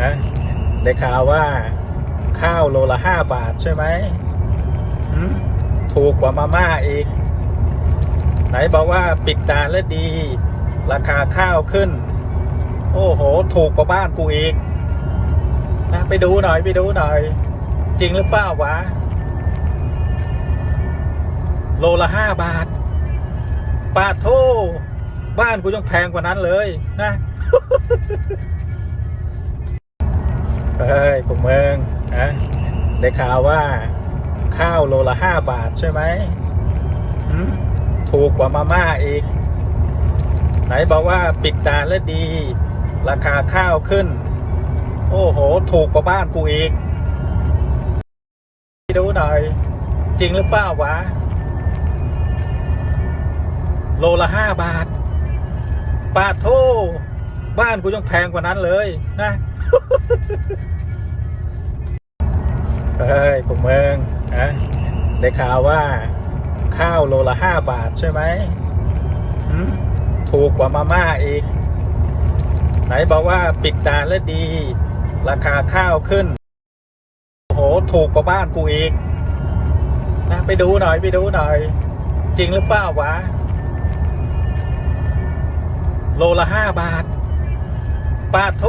อะได้ข่าวว่าข้าวโลละห้าบาทใช่ไหมหืมถูกกว่ามาม่าอีก ไหนบอกว่าปิดด่านแล้วดี ราคาข้าวขึ้น โอ้โห ถูกกว่าบ้านกูอีกนะไปดูหน่อยไปดูหน่อย จริงหรือเปล่าวะ โลละห้าบาทปาดโทบ้านกูยังแพงกว่านั้นเลยนะ เฮ้ยพวกมึงอะได้ข่าวว่าข้าวโลละห้าบาทใช่ไหมถูกกว่ามาม่าอีก ไหนบอกว่าปิดด่าแล้วดี ราคาข้าวขึ้น โอ้โห ถูกกว่าบ้านกูอีกไปดูหน่อย จริงหรือเปล่าวะ โลละห้าบาท ปาดโท บ้านกูยังแพงกว่านั้นเลยนะเฮ้ยพวกมึงอะได้ข่าวว่าข้าวโลละห้าบาทใช่ไหมหืมถูกกว่ามาม่าอีก ไหนบอกว่าปิดด่านแล้วดี ราคาข้าวขึ้น โอ้โห ถูกกว่าบ้านกูอีกนะไปดูหน่อยไปดูหน่อย จริงหรือเปล่าวะ โลละห้าบาท ปาโท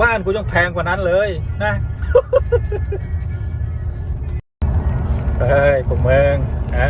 บ้านกูยังแพงกว่านั้นเลยนะเฮ้ยพวกมึงนะ